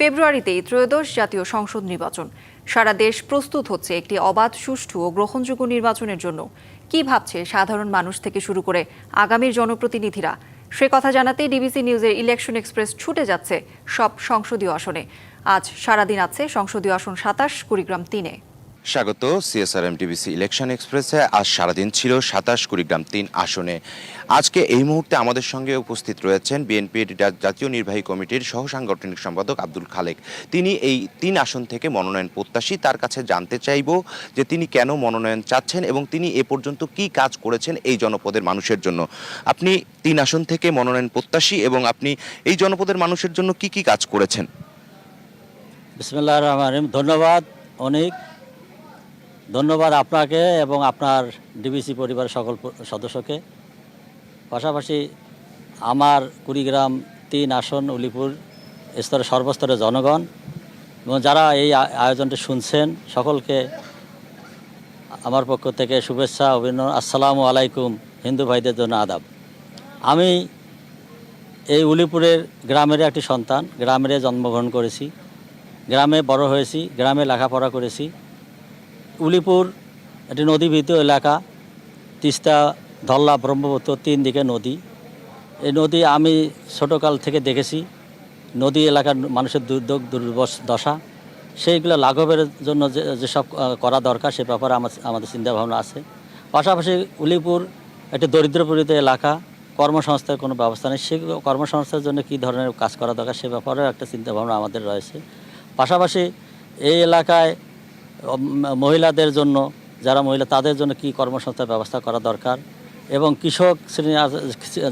ফেব্রুয়ারিতেই ত্রয়োদশ জাতীয় সংসদ নির্বাচন। সারা দেশ প্রস্তুত হচ্ছে একটি অবাধ, সুষ্ঠু ও গ্রহণযোগ্য নির্বাচনের জন্য। কি ভাবছে সাধারণ মানুষ থেকে শুরু করে আগামীর জনপ্রতিনিধিরা? সে কথা জানাতে ডিবিসি নিউজের ইলেকশন এক্সপ্রেস ছুটে যাচ্ছে সব সংসদীয় আসনে। আজ সারাদিন আছে সংসদীয় আসন সাতাশ, কুড়িগ্রাম তিনে। স্বাগত সিএসআরএম টিভিসি ইলেকশন এক্সপ্রেসে আজ সারাদিন ছিল সাতাশ কুড়িগ্রাম তিন আসনে। আজকে এই মুহূর্তে আমাদের সঙ্গে উপস্থিত রয়েছেন বিএনপির জাতীয় নির্বাহী কমিটির সহ সাংগঠনিক সম্পাদক আব্দুল খালেক। তিনি এই তিন আসন থেকে মনোনয়ন প্রত্যাশী। তার কাছে জানতে চাইব যে তিনি কেন মনোনয়ন চাচ্ছেন এবং তিনি এ পর্যন্ত কি কাজ করেছেন এই জনপদের মানুষের জন্য। আপনি তিন আসন থেকে মনোনয়ন প্রত্যাশী এবং আপনি এই জনপদের মানুষের জন্য কি কি কাজ করেছেন? ধন্যবাদ অনেক। ধন্যবাদ আপনাকে এবং আপনার ডিবিসি পরিবারের সকল সদস্যকে। পাশাপাশি আমার কুড়িগ্রাম তিন আসন উলিপুর স্তরে সর্বস্তরের জনগণ এবং যারা এই আয়োজনটি শুনছেন, সকলকে আমার পক্ষ থেকে শুভেচ্ছা, অভিনন্দন। আসসালামু আলাইকুম, হিন্দু ভাইদের জন্য আদাব। আমি এই উলিপুরের গ্রামের একটি সন্তান গ্রামের জন্মগ্রহণ করেছি। গ্রামে বড় হয়েছি, গ্রামে লেখাপড়া করেছি। উলিপুর, একটি নদীভিত্ত এলাকা, তিস্তা, ধল্লা, ব্রহ্মপুত্র, তিন দিকে নদী। এই নদী আমি ছোটোকাল থেকে দেখেছি। নদী এলাকার মানুষের দুর্যোগ দুর্বশ দশা, সেইগুলো লাঘবের জন্য যে, যেসব করা দরকার, সে ব্যাপারে আমার, আমাদের চিন্তাভাবনা আছে। পাশাপাশি উলিপুর একটি দরিদ্রপীড়িত এলাকা কর্মসংস্থার কোনো ব্যবস্থা নেই। সে কর্মসংস্থার জন্য কী ধরনের কাজ করা দরকার, সে ব্যাপারেও একটা চিন্তাভাবনা আমাদের রয়েছে। পাশাপাশি এই এলাকায় মহিলাদের জন্য, যারা মহিলা, তাদের জন্য কি কর্মসংস্থার ব্যবস্থা করা দরকার? এবং কৃষক শ্রেণি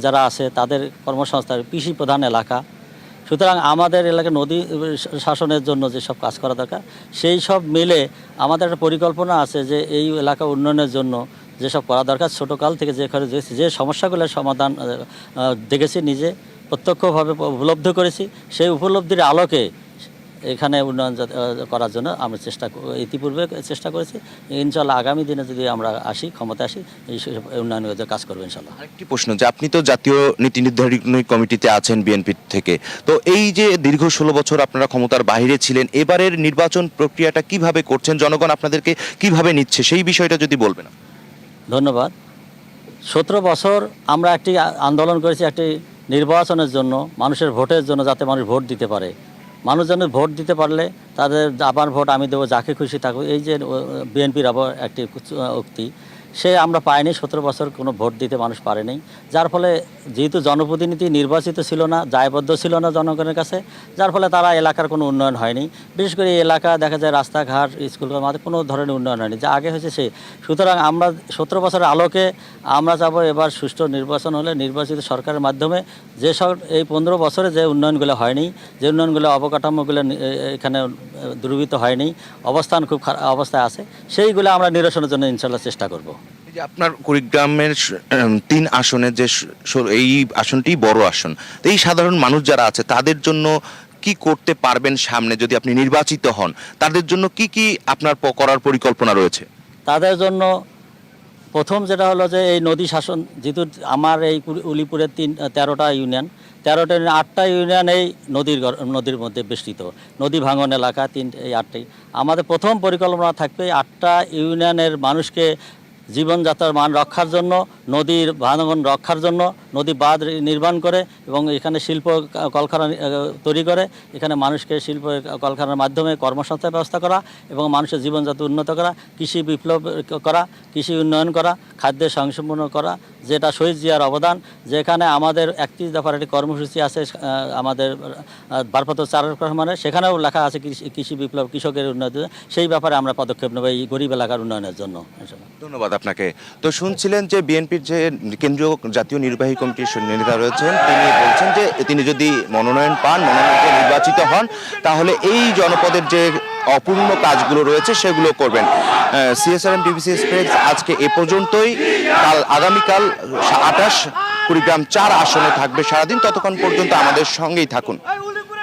যারা আছে, তাদের কর্মসংস্থান কৃষি প্রধান এলাকা। সুতরাং আমাদের এলাকায় নদী শাসনের জন্য যেসব কাজ করা দরকার, সেই সব মিলে আমাদের একটা পরিকল্পনা আছে যে এই এলাকা উন্নয়নের জন্য যেসব করা দরকার। ছোটোকাল থেকে যে করে যে সমস্যাগুলোর সমাধান দেখেছি নিজে, প্রত্যক্ষভাবে উপলব্ধি করেছি। সেই উপলব্ধির আলোকে এখানে উন্নয়ন করার জন্য আমরা চেষ্টা ইতিপূর্বে চেষ্টা করেছি। ইনশাল্লাহ আগামী দিনে যদি আমরা আসি ক্ষমতা আসি এই সব উন্নয়নের কাজ করব ইনশাল্লাহ। আরেকটি প্রশ্ন যে আপনি তো জাতীয় নীতি নির্ধারণী কমিটিতে আছেন বিএনপি থেকে। তো এই যে দীর্ঘ ষোলো বছর আপনারা ক্ষমতার বাইরে ছিলেন এবারের নির্বাচন প্রক্রিয়াটা কীভাবে করছেন? জনগণ আপনাদেরকে কীভাবে নিচ্ছে? সেই বিষয়টা যদি বলবেন ধন্যবাদ। সতেরো বছর আমরা একটি আন্দোলন করেছি একটি নির্বাচনের জন্য মানুষের ভোটের জন্য যাতে মানুষ ভোট দিতে পারে। মানুষ যেন ভোট দিতে পারলে তাদের আমার ভোট আমি দেবো, যাকে খুশি থাকব এই যে বিএনপির আবার একটি উক্তি সে আমরা পাইনি, সতেরো বছর কোনো ভোট দিতে মানুষ পারেনি। যার ফলে যেহেতু জনপ্রতিনিধি নির্বাচিত ছিল না, দায়বদ্ধ ছিল না জনগণের কাছে, যার ফলে তারা এলাকার কোনো উন্নয়ন হয়নি। বিশেষ করে এই এলাকা দেখা যায় রাস্তাঘাট, স্কুল মাঝে কোনো ধরনের উন্নয়ন হয়নি। যা আগে হয়েছে সে। সুতরাং আমরা সতেরো বছরের আলোকে আমরা যাব এবার সুষ্ঠু নির্বাচন হলে নির্বাচিত সরকারের মাধ্যমে। যে এই পনেরো বছরে যে উন্নয়নগুলো হয়নি, যে উন্নয়নগুলো অবকাঠামোগুলো এখানে দুর্বৃত্ত হয়নি, অবস্থান খুব খারাপ অবস্থায় আছে, সেইগুলো আমরা নিরসনের জন্য ইনশাল্লাহ চেষ্টা করব। যে আপনার কুড়িগ্রামের তিন আসনের যে এই আসনটি বড় আসন। এই সাধারণ মানুষ যারা আছে, তাদের জন্য কি করতে পারবেন সামনে যদি আপনি নির্বাচিত হন? তাদের জন্য কি কি আপনার করার পরিকল্পনা রয়েছে? তাদের জন্য প্রথম যেটা হলো যে এই নদী শাসন, যেহেতু আমার এই উলিপুরের তিন তেরোটা ইউনিয়ন, তেরোটা আটটা ইউনিয়ন এই নদীর নদীর মধ্যে বেষ্টিত। নদী ভাঙন এলাকা তিন এই আটটাই। আমাদের প্রথম পরিকল্পনা থাকবে আটটা ইউনিয়নের মানুষকে জীবনযাত্রার মান রক্ষার জন্য, নদীর ভাঙন রক্ষার জন্য, নদী বাঁধ নির্মাণ করে এবং এখানে শিল্প কলকারখানা তৈরি করে। এখানে মানুষকে শিল্প কলকারখানার মাধ্যমে কর্মসংস্থান ব্যবস্থা করা এবং মানুষের জীবনযাত্রা উন্নত করা, কৃষি বিপ্লব করা, কৃষি উন্নয়ন করা, খাদ্যের সংসম্পন্ন করা যেটা শহীদ জিয়ার অবদান, যেখানে আমাদের একত্রিশ দফার একটি কর্মসূচি আছে আমাদের ভারপ্রাপ্ত চারের রহমানের, সেখানেও লেখা আছে কৃষি বিপ্লব, কৃষকের উন্নয়ন সেই ব্যাপারে আমরা পদক্ষেপ নেব এই গরিব এলাকার উন্নয়নের জন্য ধন্যবাদ আপনাকে। তো শুনছিলেন যে বিএনপির যে কেন্দ্রীয় জাতীয় নির্বাহী কমিটির নেতা রয়েছেন, তিনি বলছেন যে তিনি যদি মনোনয়ন পান মনোনয়নকে নির্বাচিত হন, তাহলে এই জনপদের যে অপূর্ণ কাজগুলো রয়েছে, সেগুলো করবেন। সিএসআরএম ডিবিসি এক্সপ্রেস আজকে এ পর্যন্তই। কাল, আগামীকাল আঠাশ কুড়িগ্রাম চার আসনে থাকবে সারাদিন। ততক্ষণ পর্যন্ত আমাদের সঙ্গেই থাকুন।